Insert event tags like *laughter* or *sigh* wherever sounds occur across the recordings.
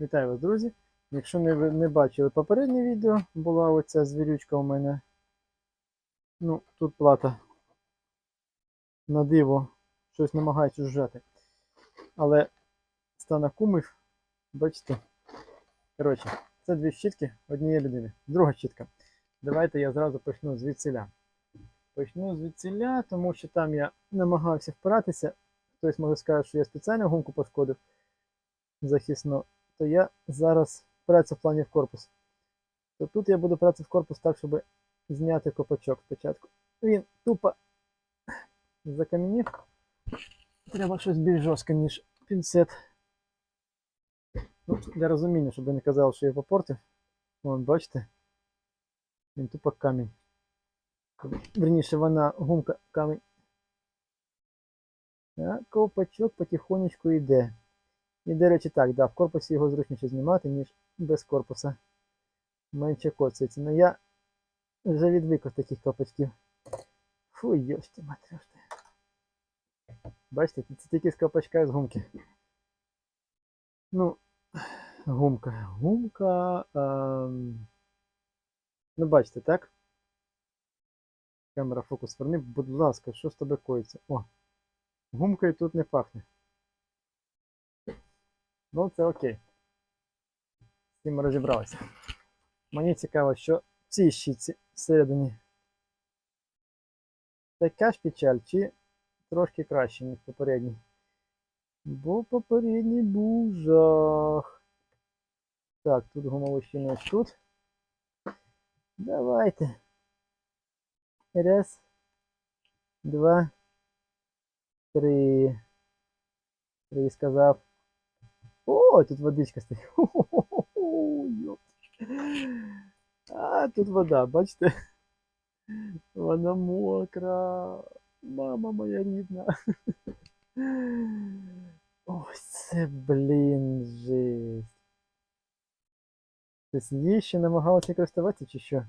Вітаю вас, друзі! Якщо не, не бачили попереднє відео, була оця звірючка у мене. Ну, тут плата на диво, щось намагається жужжати. Але стана кумив, бачите. Коротше, це дві щітки однієї людини. Друга щітка. Давайте я зразу почну звідсиля. Почну звідсиля, тому що там я намагався впиратися. Хтось може сказати, що я спеціально гумку пошкодив захисну то я зараз працю в плані в корпус. То тут я буду працю в корпус так, щоб зняти копачок спочатку. Він тупо закам'янів. Треба щось більш жорстке, ніж пінцет. Ну, для розуміння, щоб ви не казали, що я попортив. Вон, бачите? Він тупо камінь. Верніше, вона гумка камінь. А ковпачок потихонечку йде. І, до речі, так, да, в корпусі його зручніше знімати, ніж без корпуса. Менше коцається. Ну я вже відвик від таких копачків. Фу, йошті матрьошти. Бачите, це тільки з копачка з гумки. Ну, гумка. Гумка. Ем... Ну, бачите, так? Камера фокус верни, будь ласка, що з тебе коїться? О! Гумкою тут не пахне. Ну, це окей. З цим розібралися. Мені цікаво, що в цій щітці всередині така ж печаль, чи трошки краще, ніж попередній. Бо попередній був жах. Так, тут гумовий щільний тут. Давайте. Раз, два, три. Три сказав. О, тут водичка стоїть. *laughs* А, тут вода, бачите? Вона мокра. Мама моя рідна. Ось це, блін, жесть. Ти її ще намагалася користуватися чи що?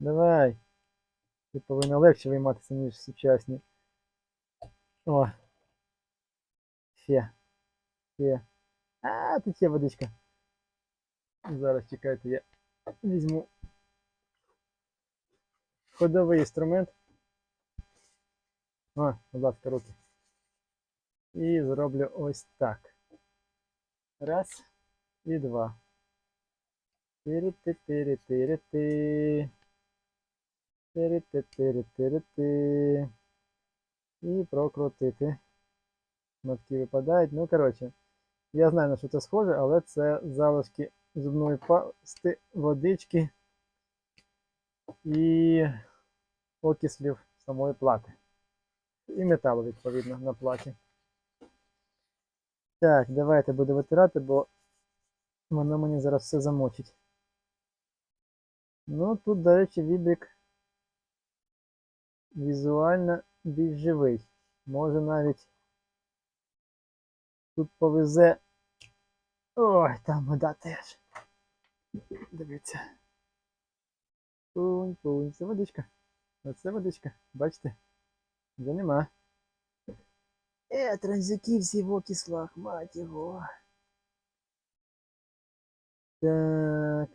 Давай. Ти повинна легше вийматися, ніж сучасні. О. Фе. Фе. А, тут є водичка. Зараз чекайте, я візьму ходовий інструмент. О, будь ласка, руки. І зроблю ось так. Раз і два. Тири-ти-тири-тири-ти. Тири-ти-тири-тири-ти. І прокрутити. Нотки випадають. Ну, коротше, я знаю, на що це схоже, але це залишки зубної пасти, водички і окислів самої плати. І металу, відповідно, на платі. Так, давайте буду витирати, бо воно мені зараз все замочить. Ну, тут, до речі, відбік візуально більш живий. Може навіть тут повезе. Ой, там вода теж. Дивіться. Пунь, пунь, це водичка. Оце водичка. Бачите? Вже нема. Е, транзяки всі в окислах, мать його. Так.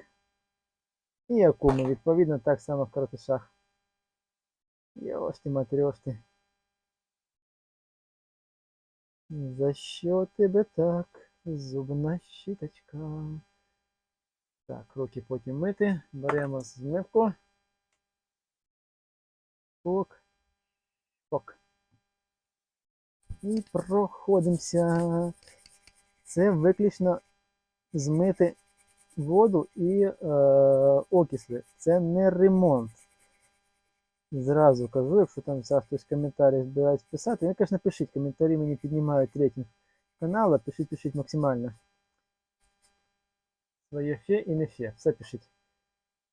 І акуми, відповідно, так само в коротишах. Йошти матрьошти. За що тебе так? Зубна щіточка. Так, руки потім мити. Беремо змивку. Пок. Пок. І проходимося. Це виключно змити воду і е, окисли. Це не ремонт. Зразу кажу, якщо там хтось коментарі збирається писати, ви, звісно, пишіть, коментарі мені піднімають рейтинг каналу, пишіть, пишіть максимально. Своє фе і не фе, все пишіть.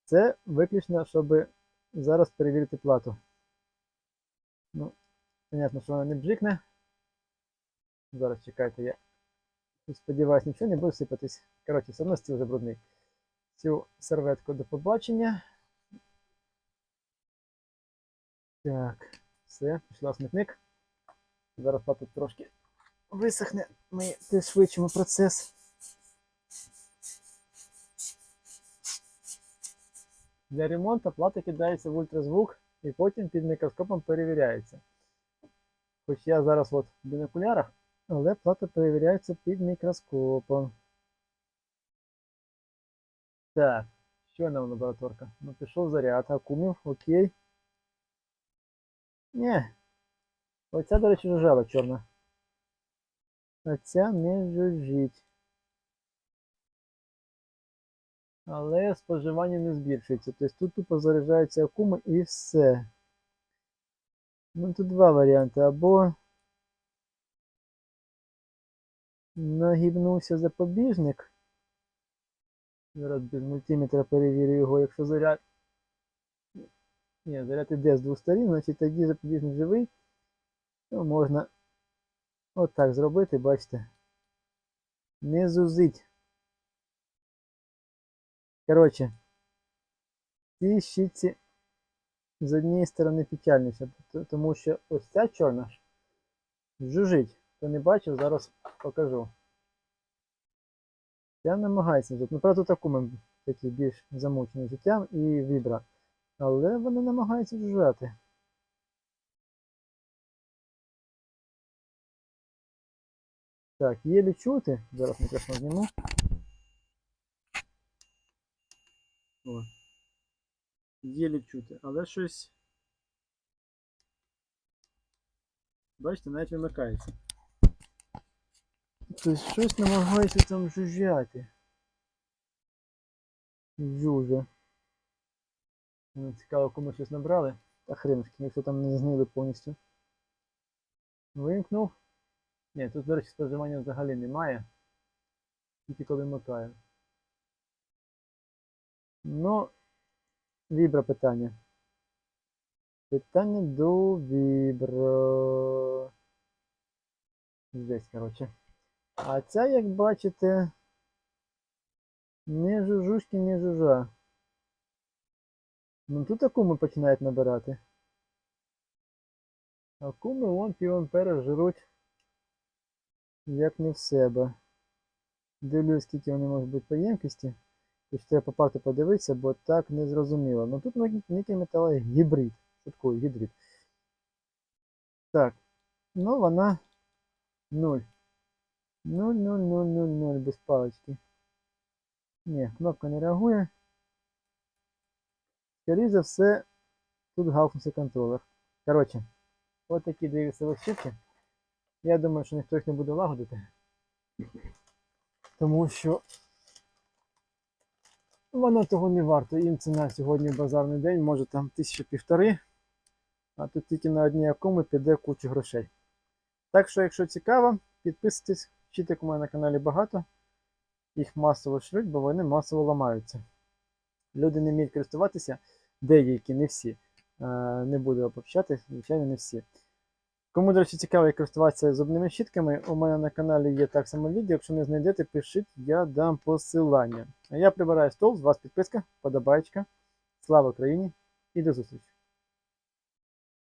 Це виключно, щоб зараз перевірити плату. Ну, понятно, що вона не бжикне. Зараз чекайте, я сподіваюсь, нічого не буде сипатись. Коротше, все одно стіл брудний. Цю серветку до побачення. Так, все, пішла смітник. Зараз папа трошки висохне. ми пришвидшимо процес. Для ремонту плата кидається в ультразвук і потім під мікроскопом перевіряється. Хоч я зараз от в бінокулярах, але плата перевіряється під мікроскопом. Так, що нам лабораторка? Ну, пішов заряд, акумів, окей. Ні. Оця, до речі, жужжала чорна. А ця не жужжить. Але споживання не збільшується. Тобто тут тупо заряджаються акуми і все. Ну тут два варіанти. Або нагібнувся запобіжник. Зараз без мультиметра перевірю його, якщо заряд. Ні, заряд іде з двох сторін, значить тоді запобіжник живий. Ну, можна отак зробити, бачите. Не зузить. Коротше, ці щітці з однієї сторони печальніше, тому що ось ця чорна ж жужить. Хто не бачив, зараз покажу. Я намагаюся жити. Ну, правда, тут акуми такі більш замучені життям і вібра. Але вони намагаються жужжати. Так, єлі чути. Зараз мікрофон зніму. О. Єлі чути, але щось. Бачите, навіть вимикається. Тобто щось намагається там жужжати. Жужа. Ну, Цікаво, кому щось набрали. Та хренушки, якщо там не знили повністю. Вимкнув. Ні, тут, до речі, споживання взагалі немає. Тільки коли мотаю. Ну, вібра питання. Питання до вібра. Здесь, коротше. А ця, як бачите, не жужушки, не жужа. Ну тут акуми починають набирати. Акуми вон півампера жруть як не в себе. Дивлюсь, скільки вони можуть бути по ємкості. Тож треба попати подивитися, бо так не зрозуміло. Ну тут ніякий метал гібрид. Шуткую, гібрид. Так. Ну вона 0. 0, 0, 0, 0, 0 без палички. Ні, кнопка не реагує. Скоріше за все, тут гафнувся контролер. Коротше, от такі дві веселі щітки. Я думаю, що ніхто їх не буде лагодити. Тому що воно того не варто. Їм ціна сьогодні базарний день, може там тисяча півтори, а тут тільки на одній акуми піде куча грошей. Так що, якщо цікаво, підписуйтесь, щиток у мене на каналі багато. Їх масово шлють, бо вони масово ламаються. Люди не вміють користуватися, деякі, не всі. Е, Не буду обобщати, звичайно, не всі. Кому, до речі, цікаво, як користуватися зубними щітками, у мене на каналі є так само відео. Якщо не знайдете, пишіть, я дам посилання. А я прибираю стол, з вас підписка, подобаєчка. Слава Україні і до зустрічі!